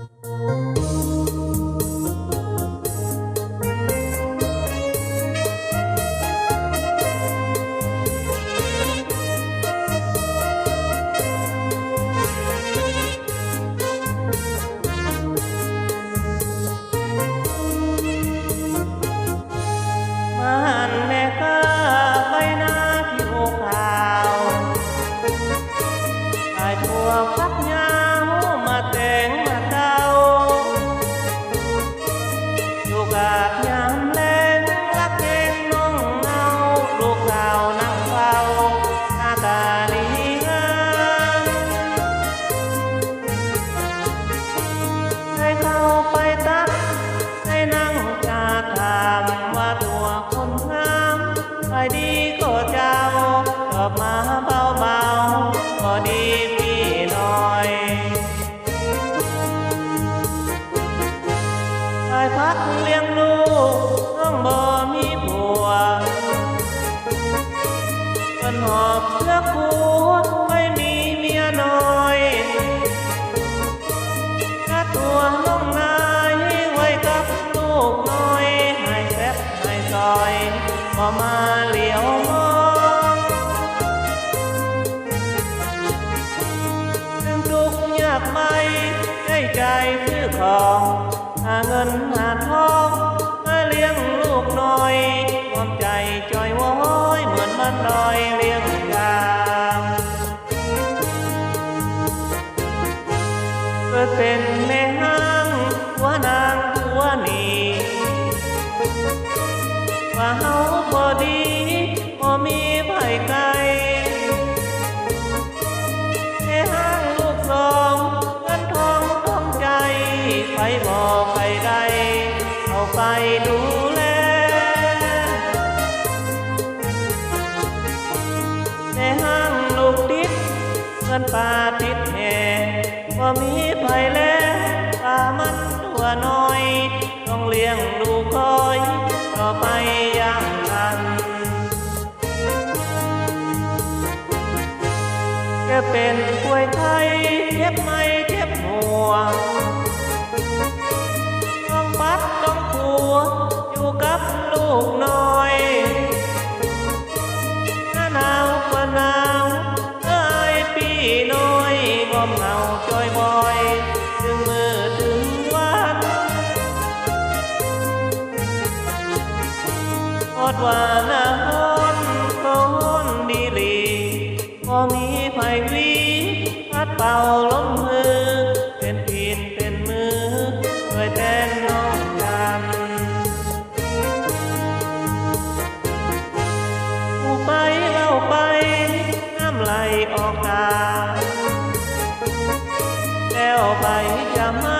มา อยู่ พักเลี้ยงลูกน้องบ่มีผัวเพิ่นหอบเสื้อผัวไม่มีเมียน้อยค่าตัวน้องนายไว้กับลูกน้อยให้แซ่บให้ซอยก็มาเลี้ยวมองถึงทุกข์ยากไหมให้ใจซื้อของ หาเงินหาทองมาเลี้ยงลูกน้อยความใจจอยว้อยเหมือนมันลอยเลี้ยงกามเกิดเป็นแม่ห้างหัวนางหัวนีว่าเฮาพอดีพอมีไผ่ไก่แม่ห้างลูกสองเงินทองต้องใจไปบอกื่อนป่าติดแห่ก็มีไผแล้วป่ามันตัวน้อย ต้องเลี้ยงดูคอยต่อไปอย่างนั้นแกเป็นป่วยไทย ว่าน้าฮ้นดีหลีพอมีไผ่วีพัดเป่าลมมือ เป็นพินเป็นมือช่วยแทนน้องกันผู้ไปเล่าไปน้ำไหลออกตาแล้วไปจะมา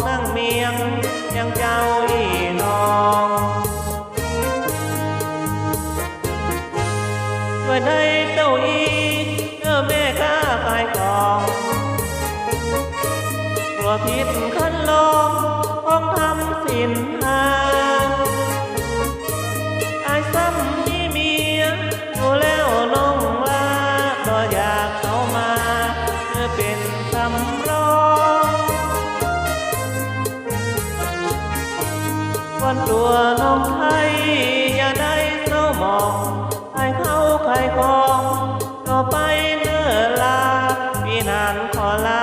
วยได้เต้าอีเอแม่ข้าตายกองกลัวผิดคันลองของทำสินหาอายซ้ำมีเมียอยู่แล้วน้องว่าก็อยากเข้ามาเพื่อเป็นสำร้องวันตัวน้องไทยอย่าได้เศร้าหมอง ใครเข้าใครของก็ไปเนื้อลาพี่นานขอลา